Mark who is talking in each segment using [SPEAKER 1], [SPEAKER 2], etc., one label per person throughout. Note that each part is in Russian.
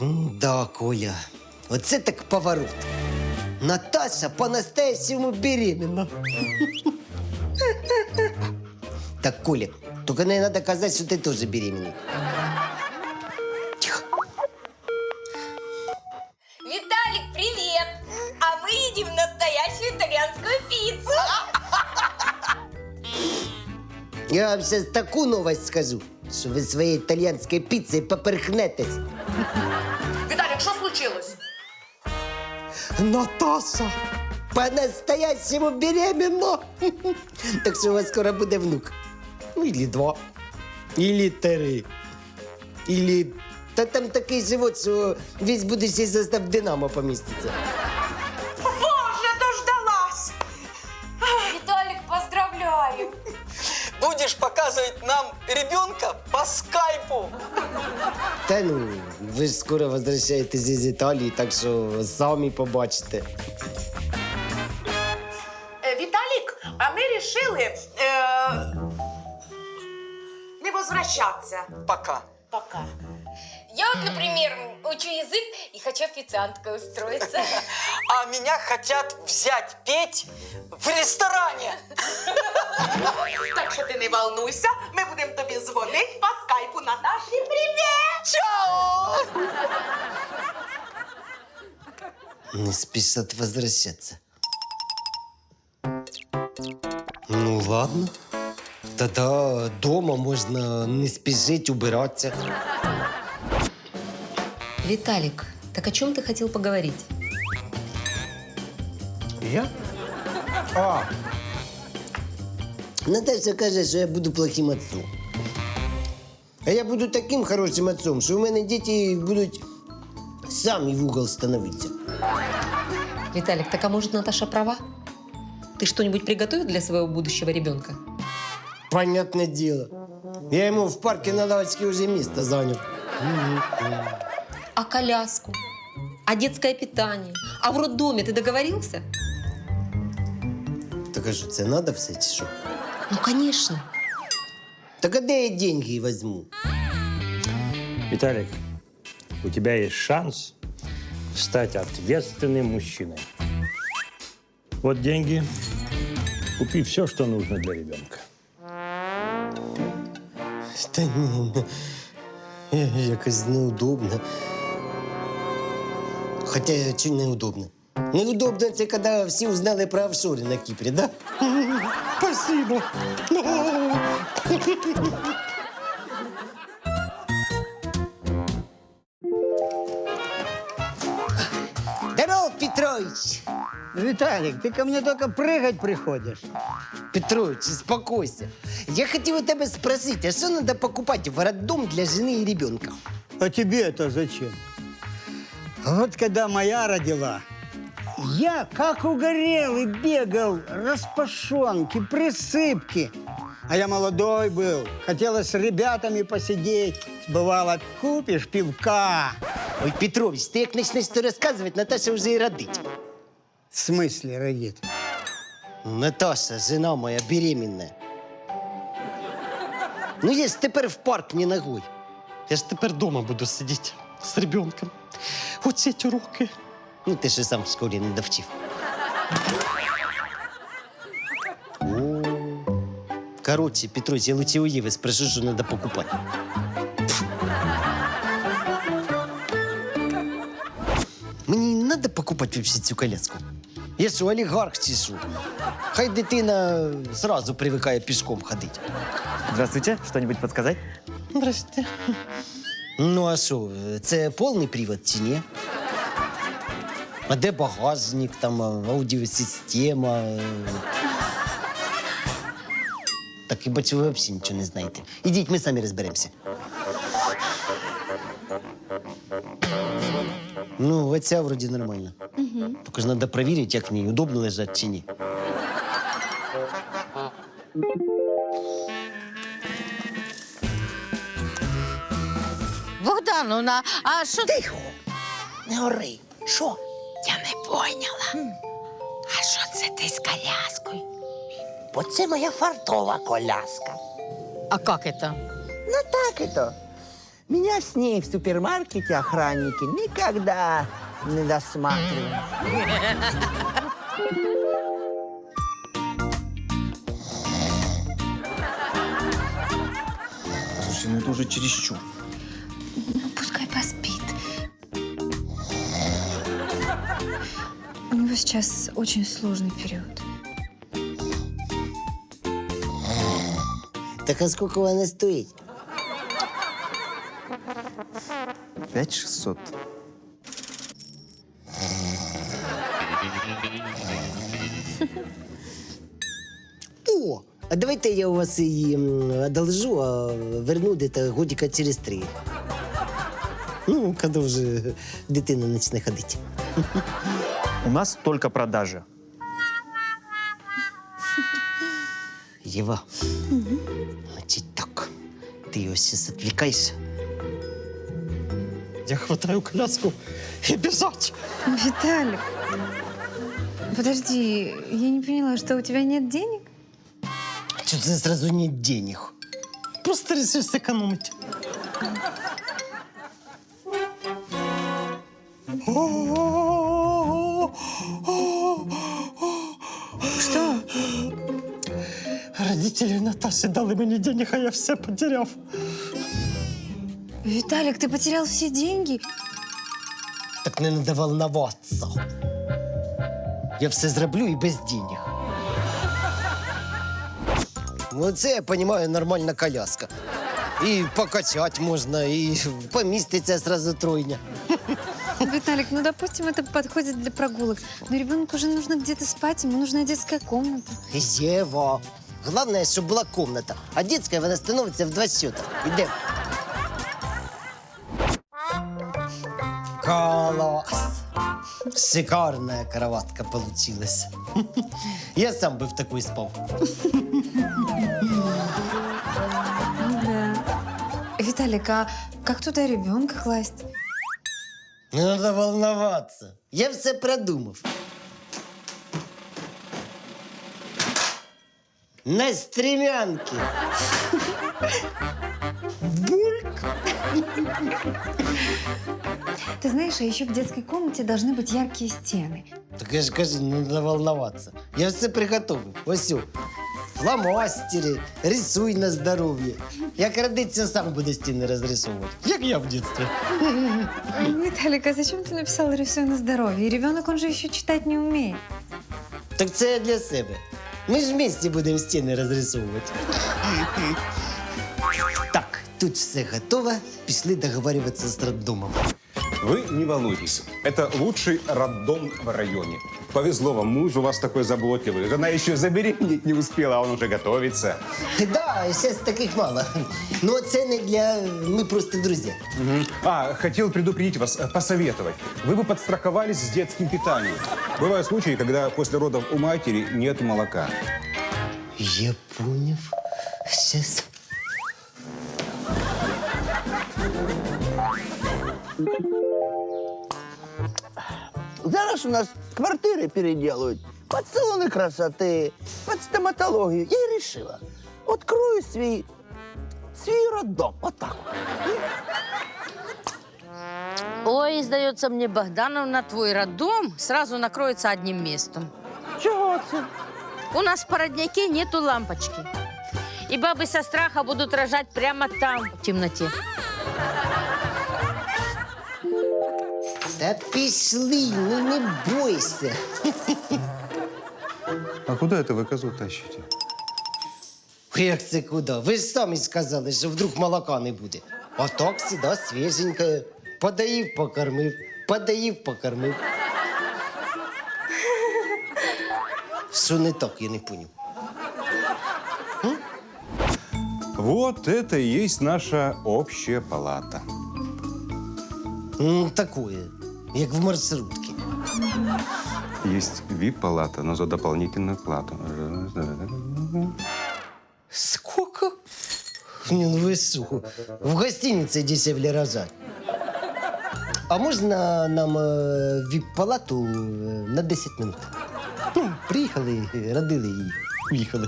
[SPEAKER 1] Да, Коля. Оце так поворот. Наташа по-настоящему беременна. Так, Коля, только не надо казать, что ты тоже беременный. Тихо.
[SPEAKER 2] Виталик, привет! А мы едим настоящую итальянскую пиццу.
[SPEAKER 1] Я вам сейчас такую новость скажу, что вы своей итальянской пиццей поперхнетесь.
[SPEAKER 3] Віталік, що случилось?
[SPEAKER 1] Наташа по-настоящему беременна. Так что у вас скоро буде внук. Ну, или два. Или три. Или... Та там такий живот, що весь будущий состав Динамо поміститься.
[SPEAKER 4] Будешь показывать нам ребенка по скайпу.
[SPEAKER 1] Та ну, ви ж скоро возвращаєтесь із Італії, так що самі побачите.
[SPEAKER 3] Е, Віталік, а ми рішили е, не возвращатися.
[SPEAKER 4] Пока.
[SPEAKER 3] Пока.
[SPEAKER 2] Я вот, например, учу язык и хочу официанткой устроиться.
[SPEAKER 4] А меня хотят взять петь в ресторане.
[SPEAKER 3] Так що ти не волнуйся, ми будемо тобі дзвонити по скайпу Наташі. Привіт!
[SPEAKER 4] Чао!
[SPEAKER 1] Не спешат возвращаться. Ну ладно. Тогда дома можно не спешить убираться.
[SPEAKER 5] Виталик, так о чем ты хотел поговорить?
[SPEAKER 1] Я? А. Наташа каже, що я буду плохим отцом. А я буду таким хорошим отцом, що у мене діти будуть самі в угол становитися.
[SPEAKER 5] Виталик, так а может Наташа права? Ты что-нибудь приготовил для своего будущего ребенка?
[SPEAKER 1] Понятное дело. Я ему в парке на лавочке уже место занял.
[SPEAKER 5] А коляску? А детское питание? А в роддоме ты договорился?
[SPEAKER 1] Так а що, це надо все чи що?
[SPEAKER 5] Ну, конечно.
[SPEAKER 1] Так а де я деньги возьму?
[SPEAKER 6] Виталик, у тебя есть шанс стать ответственным мужчиной. Вот деньги. Купи все, что нужно для ребенка.
[SPEAKER 1] Та ні, я- якось неудобно. Хоча чи неудобно? Неудобно це коли всі узнали про офшори на Кіпрі, да? Спасибо. Здорово, Петрович!
[SPEAKER 7] Виталик, ты ко мне только прыгать приходишь.
[SPEAKER 1] Петрович, успокойся. Я хотел у тебя спросить, а что надо покупать в роддом для жены и ребенка?
[SPEAKER 7] А тебе это зачем? Вот когда моя родила, я как угорелый бегал, распашонки, присыпки. А я молодой был, хотелось с ребятами посидеть. Бывало, купишь пивка.
[SPEAKER 1] Ой, Петрович, ты как начнешь что рассказывать, Наташа уже и родить.
[SPEAKER 7] В смысле, родит?
[SPEAKER 1] Наташа, жена моя беременная. Ну, я ж тепер в парк не ногой. Я ж тепер дома буду сидіти з ребенком Учить уроки. Ну, ти ж і сам в школі не довчив. О, Короче, Петрович, я лучше у Єви спрошу, що надо покупать. Мені не треба покупати вообще цю коляску. Я що, олігарх чи що? Хай дитина зразу привикає пішком ходити.
[SPEAKER 8] Здравствуйте, что-нибудь подсказать?
[SPEAKER 1] Здрасте. Ну, а що, це повний привод чи ні? А де багажник, там аудіосистема? Так і бачу, ви взагалі нічого не знаєте. Ідіть, ми самі розберемося. Ну, оця вроді нормально. Угу. Тільки ж треба перевірити, як в ній удобно лежати чи ні.
[SPEAKER 9] Богдановна, а що
[SPEAKER 10] Тихо, не ори. Що? Я не поняла. А що це ти з коляскою? Бо це моя фартова коляска.
[SPEAKER 9] А как это?
[SPEAKER 10] Ну так і то. Меня с ней в супермаркете охранники никогда не досматривают.
[SPEAKER 8] Слушай, ну это уже чересчур.
[SPEAKER 9] сейчас очень сложный период.
[SPEAKER 1] Так а сколько вона стоїть?
[SPEAKER 8] Пять шестьсот.
[SPEAKER 1] О, а давайте я у вас її м, одолжу, а верну десь годика через три. Ну, коли вже дитина почне ходити.
[SPEAKER 8] У нас только продажи.
[SPEAKER 1] Єва, значить так, ти його зараз відвлікаєшся. Я хватаю коляску і біжать.
[SPEAKER 9] Виталик, подожди, я не поняла, что у тебя нет денег?
[SPEAKER 1] Чого це сразу нет денег? Просто решив сэкономить.
[SPEAKER 9] Что?
[SPEAKER 1] Родители Наташи дали мені денег, а я все потеряв.
[SPEAKER 9] Виталик, ты потерял все деньги?
[SPEAKER 1] Так не надо волноваться. Я все зроблю і без денег. Ну, це я розумію, нормальна коляска. І покачати можна, і поміститься сразу тройня.
[SPEAKER 9] Виталик, ну, допустим, это подходит для прогулок. Но ребенку уже нужно где-то спать, ему нужна детская комната.
[SPEAKER 1] Єва. Головне, щоб була комната, а детська вона становиться в два счета. Ідемо. Класс! Шикарная кроватка получилась. Я сам бы в такой спал.
[SPEAKER 9] Виталик, а как туда ребенка класть?
[SPEAKER 1] Не надо волноваться. Я все продумав. На стремянке.
[SPEAKER 9] Ты знаешь, а еще в детской комнате должны быть яркие стены.
[SPEAKER 1] Так я ж кажу, не надо волноваться. Я все приготовив. Ось. все. Фломастери, рисуй на здоров'я. Як родиться, сам буде стіни розрисовувати. Як я в дитинстві.
[SPEAKER 9] Виталик, а зачем ты написал «рисуй на здоровье»? Ребенок, он же еще читать не умеет.
[SPEAKER 1] Так це я для себе. Ми ж вместе будемо стіни розрисовувати. Так, тут все готово. Пішли договарюватися з роддомом.
[SPEAKER 11] Вы не волнуйтесь. Это лучший роддом в районе. Повезло вам, муж у вас такой заботливый. Жена еще забеременеть не успела, а он уже готовится.
[SPEAKER 1] Да, зараз таких мало. Ну, це не для. Ми просто друзі.
[SPEAKER 11] А, хотел предупредить вас, э, посоветовать. Вы бы подстраховались с детским питанием. Бывают случаи, когда после родов у матери нет молока.
[SPEAKER 1] Я поняв. Сейчас.
[SPEAKER 10] Зараз у нас квартиры переделают под салоны красоты, под стоматологию. Я и решила, открою свой, свой роддом. Вот так вот.
[SPEAKER 12] Ой, сдается мне, Богдановна, твой роддом сразу накроется одним местом.
[SPEAKER 10] Чего это?
[SPEAKER 12] У нас в породняке нету лампочки. И бабы со страха будут рожать прямо там, в темноте.
[SPEAKER 1] Та пішли, ну не бойся.
[SPEAKER 11] А куда это вы козу тащите?
[SPEAKER 1] Як це куди? Ви ж самі сказали, що вдруг молока не буде. А так всегда свіженьке. Подаїв, покормив, подаїв, покормив. Що не так, я не поняв.
[SPEAKER 11] Вот это и есть наша общая палата.
[SPEAKER 1] Ну, такое, як в маршрутці.
[SPEAKER 11] Есть VIP-палата, но за дополнительную плату.
[SPEAKER 1] Сколько? Не, ну вы что? В гостинице дешевле рожать. А можна нам е, віп-палату е, на 10 минут? Ну, приїхали, родили і уїхали.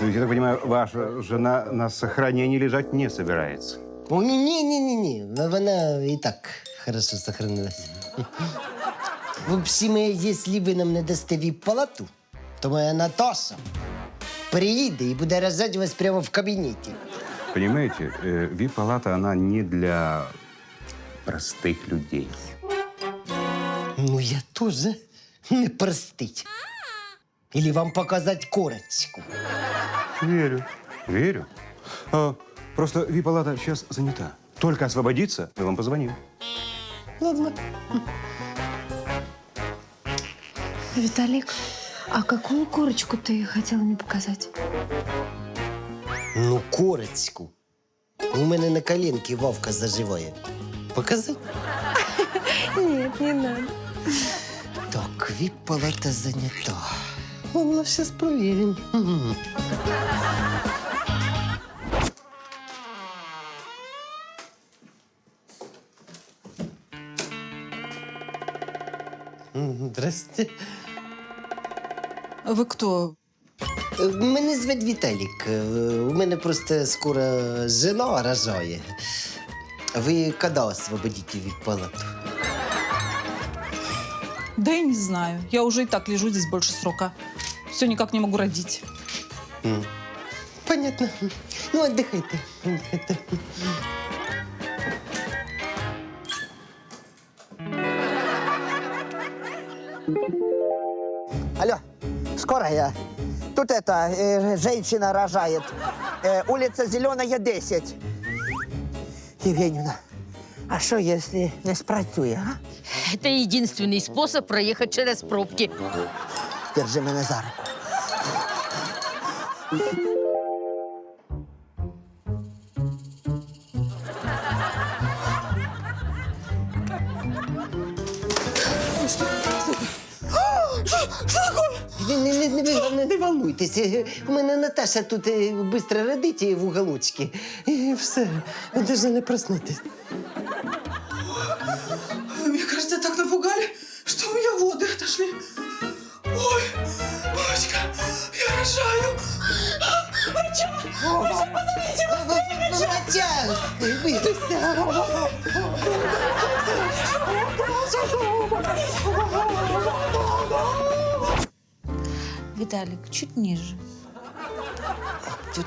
[SPEAKER 11] То есть, я так понимаю, ваша жена на сохранении лежать не собирается.
[SPEAKER 1] О, ні, ні, ні, ні. Вона і так хорошо сохранилась. В общем, якщо ви нам не дасте віп-палату, то моя Наташа приїде і буде рожати вас прямо в кабінеті.
[SPEAKER 11] Понимаете, э, вип-палата, она не для простых людей.
[SPEAKER 1] Ну, я тоже не простить. Или вам показать корочку?
[SPEAKER 11] Верю. Верю. А, просто вип-палата сейчас занята. Только освободится, мы вам позвоним.
[SPEAKER 1] Ладно.
[SPEAKER 9] Виталик, а какую корочку ты хотела мне показать?
[SPEAKER 1] Ну, корочку. У мене на коленці Вовка заживає. Показати?
[SPEAKER 9] Нет, не надо.
[SPEAKER 1] Так, вип-палата занята. Ладно, сейчас проверим. Здрасте.
[SPEAKER 3] Ви хто?
[SPEAKER 1] Мене звати Віталік. Е, У мене просто скоро жена рожає. Ви коли освободите вип-палату?
[SPEAKER 3] Да я не знаю. Я уже и так лежу здесь больше срока. Все никак не могу родить.
[SPEAKER 1] Понятно. Ну, отдыхайте. отдыхайте.
[SPEAKER 10] Алло, скорая. Тут это, э, женщина рожает. Э, улица Зеленая, 10. Евгеньевна, а что, если не спрацює, а?
[SPEAKER 12] Это единственный способ проехать через пробки.
[SPEAKER 10] Держи мене за руку.
[SPEAKER 1] Не, не, не, не, не, не волнуйтесь. У мене Наташа тут швидко родить в уголочці. І все. Ви даже не проснетесь.
[SPEAKER 3] мені кажется, так напугали, что у меня воды отошли. Ой, мамочка, я рожаю.
[SPEAKER 1] Врача! Вийдуся!
[SPEAKER 12] Виталик, чуть ниже.
[SPEAKER 1] Тут...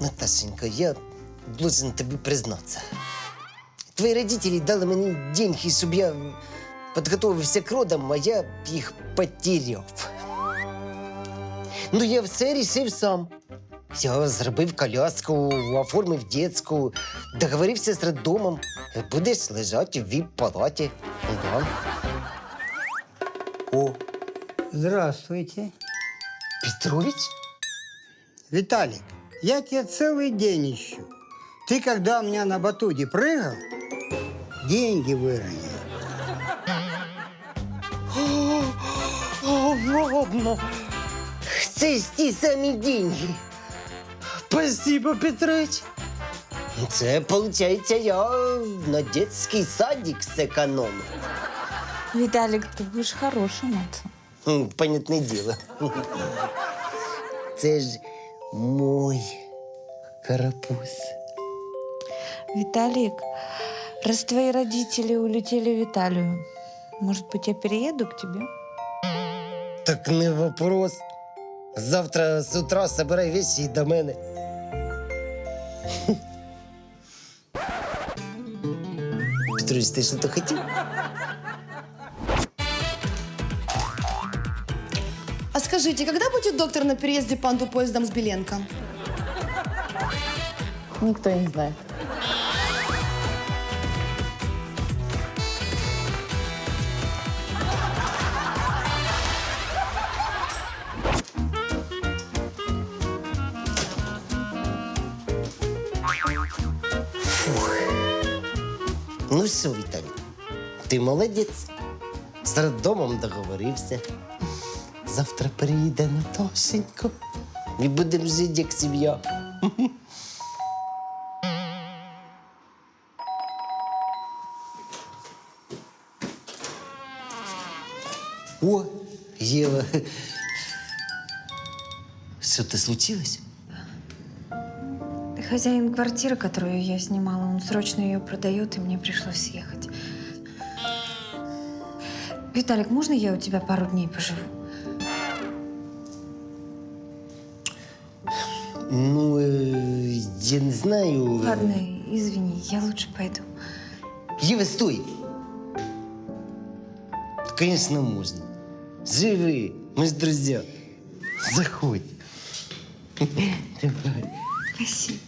[SPEAKER 1] Наташенька, я должен тобі признатися. Твої родителі дали мені деньги, щоб я підготувався к родам, а я їх потеряв. Ну, я все рішив сам. Я зробив коляску, оформив дитячу, договорився з роддомом. Будеш лежати в віп-палаті. Да. О,
[SPEAKER 7] Здравствуйте.
[SPEAKER 1] Петрович?
[SPEAKER 7] Виталик, я тебя целый день ищу. Ты когда у меня на батуте прыгал, деньги выронил.
[SPEAKER 1] О, ладно. Це ж ті самі деньги. Спасибо, Петрович. Це, виходить, я на детский садик сэкономил.
[SPEAKER 12] Виталик, ты будешь хорошим отцом.
[SPEAKER 1] М, Понятне діло. Це ж мой карапуз.
[SPEAKER 12] Виталик, раз твои родители улетели в Италию, может быть, я перееду к тебе?
[SPEAKER 1] Так не вопрос. Завтра з утра собирай вещи і до мене. Петрович, ти що то хотів?
[SPEAKER 13] А скажите, когда будет доктор на переезде панду поездом с Беленко?
[SPEAKER 12] Никто не знает.
[SPEAKER 1] Ну все, Віталій, ти молодець. З роддомом договорився. Завтра приїде Наташенько. І будемо жити як сім'я. О, Єва. Що то случилось?
[SPEAKER 9] Хозяин квартиры, которую я снимала, он срочно ее продает, и мне пришлось съехать. Виталик, можно я у тебя пару дней поживу?
[SPEAKER 1] Ну, э, я не знаю.
[SPEAKER 9] Ладно, извини, я лучше пойду.
[SPEAKER 1] Ева, стой! Конечно, можно. Живи, мы же друзья. Заходь. Давай.
[SPEAKER 9] Спасибо.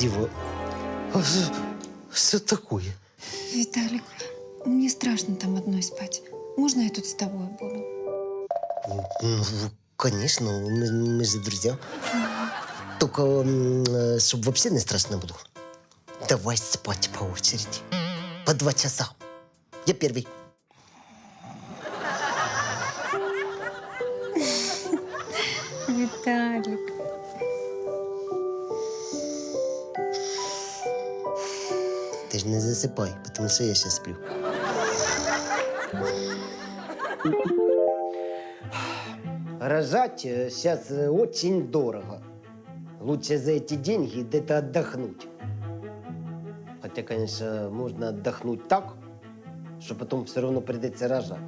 [SPEAKER 1] Ева, а что- что такое?
[SPEAKER 9] Виталик, мне страшно там одной спать. Можно я тут с тобой буду?
[SPEAKER 1] Ну, конечно, мы, мы же друзья. Только, чтобы вообще не страшно было, давай спать по очереди. По два часа. Я первый.
[SPEAKER 9] Виталик.
[SPEAKER 1] Ты же не засыпай, потому что я сейчас сплю. Рожать сейчас очень дорого. Лучше за эти деньги где-то отдохнуть. Хотя, конечно, можно отдохнуть так, что потом все равно придется рожать.